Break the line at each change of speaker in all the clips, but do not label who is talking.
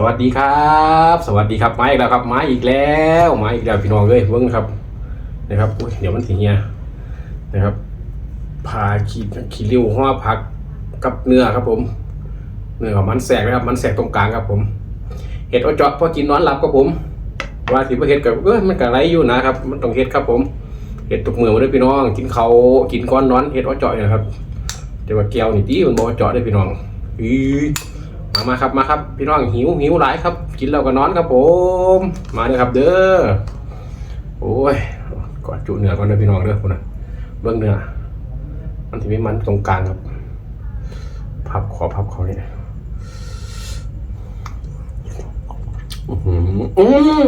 สวัสดีครับ สวัสดีครับมาอีกแล้วครับมาอีกแล้วมาอีกแล้วพี่น้องเลยเบิ้งครับนะครับอุ๊ยเดี๋ยวมันถึงเนี้ยนะครับพาขีขีริ้วห่อผักกับเนื้อครับผมเนื้อของมันแสกนะครับ มันแสกตรงกลางครับผม เห็ดอเจาะพอกินนอนหลับครับผม ว่าสิบ่เห็ดกับเออมันก็ไรอยู่นะครับ มันต้องเห็ดครับผมเห็ดตุกมือมาด้วยพี่น้อง กินเขากินก้อนนอนเห็ดอเจาะนะครับแต่ว่าแก้วนี่ตีมันบอกว่าเจาะได้พี่น้องอีมามาครับมาครับ พี่น้องหิวหิวหลายครับ กินแล้วก็นอนครับผม มาเลยครับ เด้อโอ้ยกอดจุเนื้อก่อนเด้อพี่น้องเด้อคุณนะเบื้องเนื้อมันที่มีมันตรงกลางครับ พับขอพับเขาเนี่ยอือหืออือ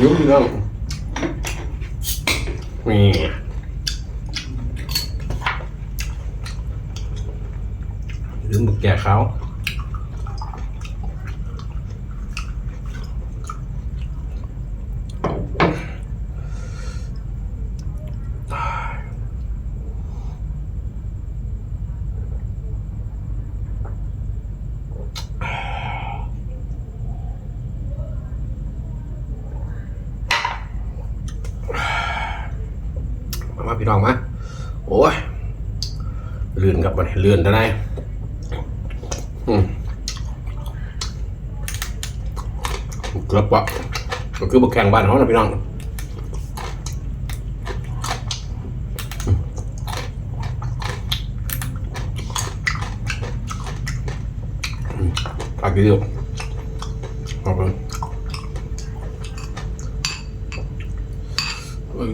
ยุ่งพี่น้องนี่ลืมบุกแก่เขา พี่น้องมาโอ้ยลื่นกับมันลื่อนได้ไหมเกือบวะก็คือบุกแข่งบ้านเขานะพี่น้องอืมผักเดียวขอบคุณเอ้ย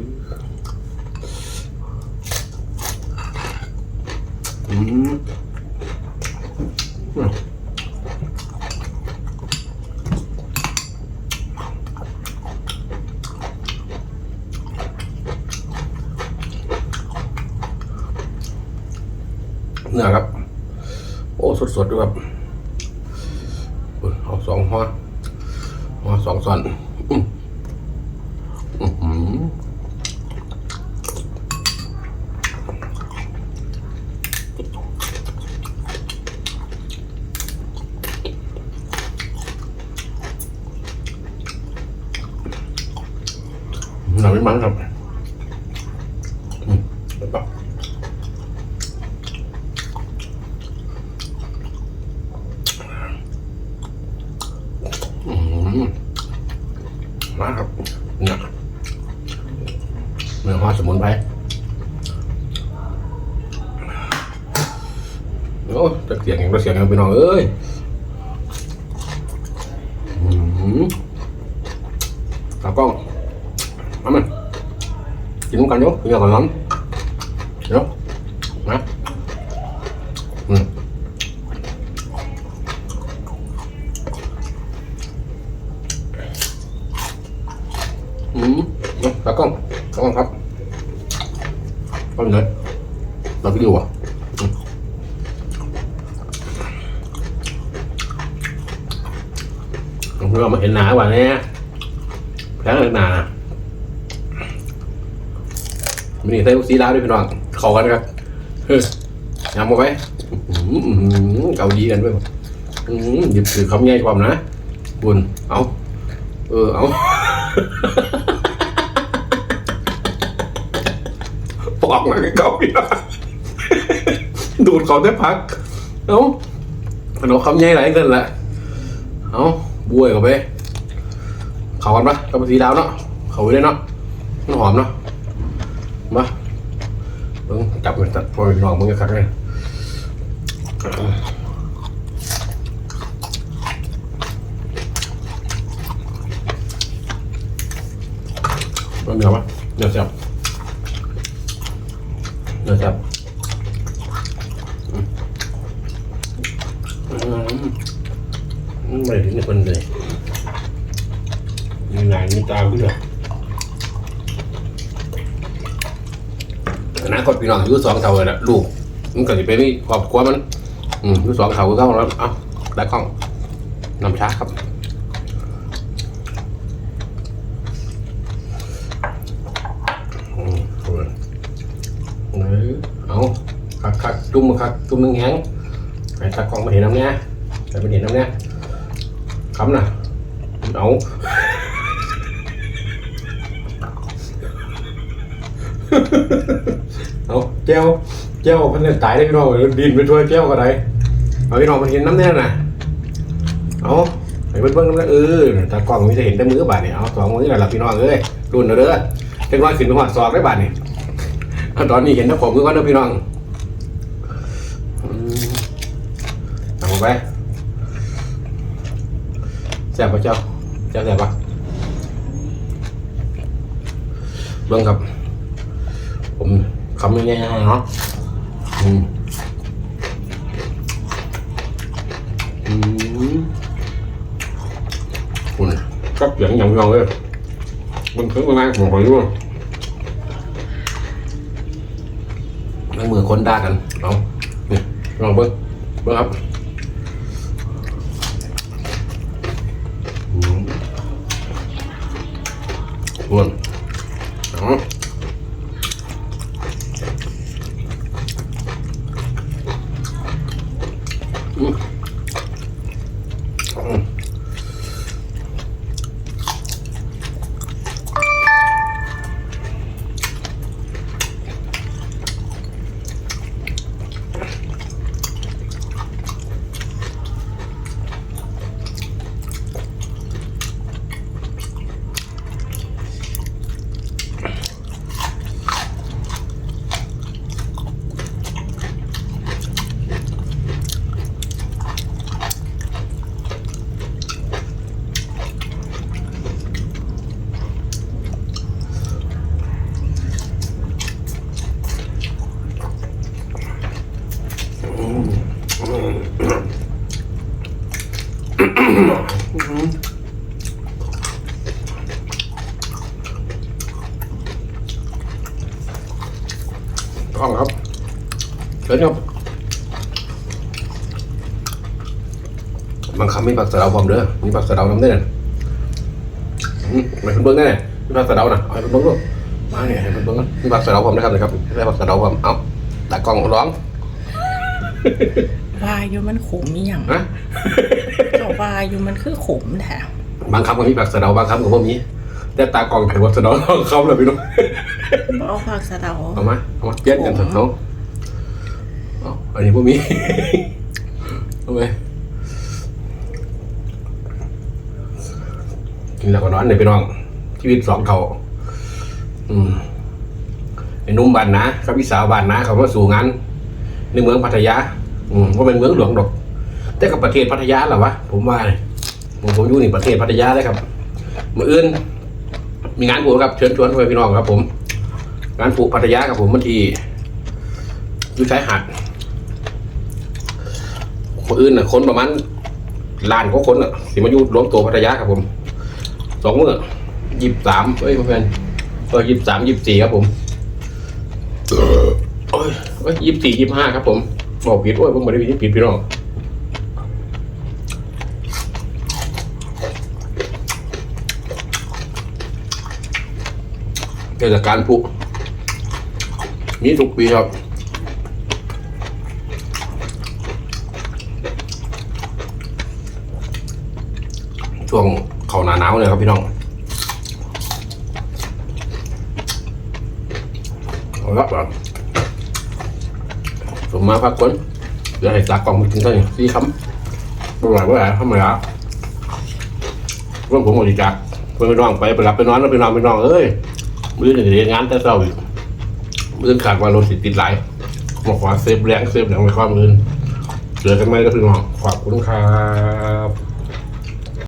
อืมอืมเนื้อครับ โอ้สดๆด้วยครับเอาสองหัวหัวสองส่วนอืมอื้อหือหนังไม่มันครับอืมเดี๋ยวก่อนอืมมาครับเนี่ย เนื้อหอสมุนไพรโอ้จะเสียงอย่างก็เสียงอย่างพี่น้องเอ้ยตากล้องมามันกินกันเยอะกินก่อนน้ำเยอะนะอืมอืมตากล้องตากล้องครับก็เลยเราไปดูอะอืม เรามาเห็นหนาว่าเนี่ยแพงเลยหนามันนี่ใส่ลูกสีลาวด้วยพี่น้องเข้ากันครับเฮ้ยยำมาไว้อื้อหือเกาดีกันด้วยหือหยิบถือคำใหญ่ความนะคุณเอาเออเอาปอกมาเกาพี่ดูดเขาได้พัก เอาขนมคำใหญ่ไหลายเกินละเอา บวยเข้าไปเขากันปะกับสีลาวเนาะเขาไปเลยเนาะมันหอมเนาะมาเบิ่งจับมันตัดพอพี่น้องมึงจะคักเลยเบิ่งเนื้อปะเหนื้อแซ่บเหนื้อแซ่บอืม ไม่ถึงคนเลยมีหนังมีตาพี่เหรออนาคตพี่น้องอายุสองเท่าเลยนะลูกมันก็จะเป็นครอบครัวมัน อืมอายุสองเท่าก็แล้วเอ้าได้กล้องน้ำชาครับเอาคักคักจุ่มคักจุ่มนึงแหงไปตักองมาเห็นน้ำเนี้ยไปไปเห็นน้ำเนี้ยำนะเอาเอาแก้วแก้วมันจะตายได้พี่น้องดินไปช่วยแก้วก็ได้เอาพี่น้องมันเห็นน้ำแน่น่ะเอาไปเบิ้งเบิ้งน้ำแน่เออตากล้องมีแต่เห็นแต่มือบาดนี่เอาสองมือนั่นแหละพี่น้องเอ้ยรุ่นเอาเด้อเล็กน้อยขึ้นหอดซอกได้บาดนี่เอาตอนนี้เห็นแต่ผมมือก่อนเด้อพี่น้องอืมเอาไป แซ่บปะเจ้าเจ้าแซ่บปะเบิ้งครับ ผมคำง่ายๆเนาะอืมอืมคุณก็เสียงอย่างยองเลยมันถึงประมาณของหอยด้วยนั่งมือคนด่ากันเอานี่ลองเบิ้งเบิ้งครับ อ้วน กล้องครับเชิญครับบางคำมีผักสะเดาพร้อมเด้อมีผักสะเดาน้ำได้น่ะอืมไม่เป็นเบิ้งได้น่มีผักสะเดาน่ะเอาให้เป็นเบิ้งด้วยมาเนี่ยให้เป็นเบิ้งก่อนมีผักสะเดาพร้อมนะครับนะครับได้ผักสะเดาพร้อมเอาตากล้องร้อง
วาอยู่มันขมนี่ยัง
นะ
เจ้าวาอยู่มันคือขมแถม
บางคำก็มีผักสะเดาบางคำก็บ่มีแต่ตากล้องถือว่าสะเดาคำเลยพี่น้อง
เอาผักสะเดา
เอามาเอามาเปลี่ยนกันเถอะเนาะเอาอันนี้พวกมีเอาไปกินแล้วก็นอนเลยพี่น้องชีวิตสองเขาอืมไอ้หนุ่มบ้านนะกับพี่สาวบ้านนะเขามาสู่งานในเมืองพัทยา อืมว่าเป็นเมืองหลวงดอก แต่กับประเทศพัทยาเหรอวะผมว่าเนี่ยผมผมอยู่ในประเทศพัทยาเลยครับมื่ออื่น มีงานผูกครับเชิญชวนพ่อแม่พี่น้องครับ ผม งานผูกพัทยาครับผมบางทีอยู่ชายหาดคนอื่นน่ะคนประมาณล้านกว่าคนอะสิมาอยู่รวมตัวพัทยาครับผมสองมื้อยี่สิบสามเอ้ยเพื่อนเออยี่สิบสามยี่สิบสี่ครับผมเอ้ยเอ้ยยี่สิบสี่ยี่สิบห้าครับผม บอกผิดโอ้ยผมไม่ได้ผิดผิดพี่น้องเทศกาลผูกมีทุกปีครับช่วงเขาหนาหนาวเลยครับพี่น้องเอาละครับ ผมมาพักก่อนเดี๋ยวให้ตากล่องมากินเท่านี้สี่คำบ่ไหวบ่ไหวทำไมล่ะเพื่อนผมหมดจากเพื่อนไปนอนไปไปรับไปนอนแล้วไปนอนไปนอนเอ้ยมือหนึ่งเรียนงานแต่เศร้าอีกมือขาดว่ารถติดติดหลายบอกว่าเซฟแรงเซฟแรงไว้ความมือเจอกันไหมก็พี่น้องขอบคุณครับ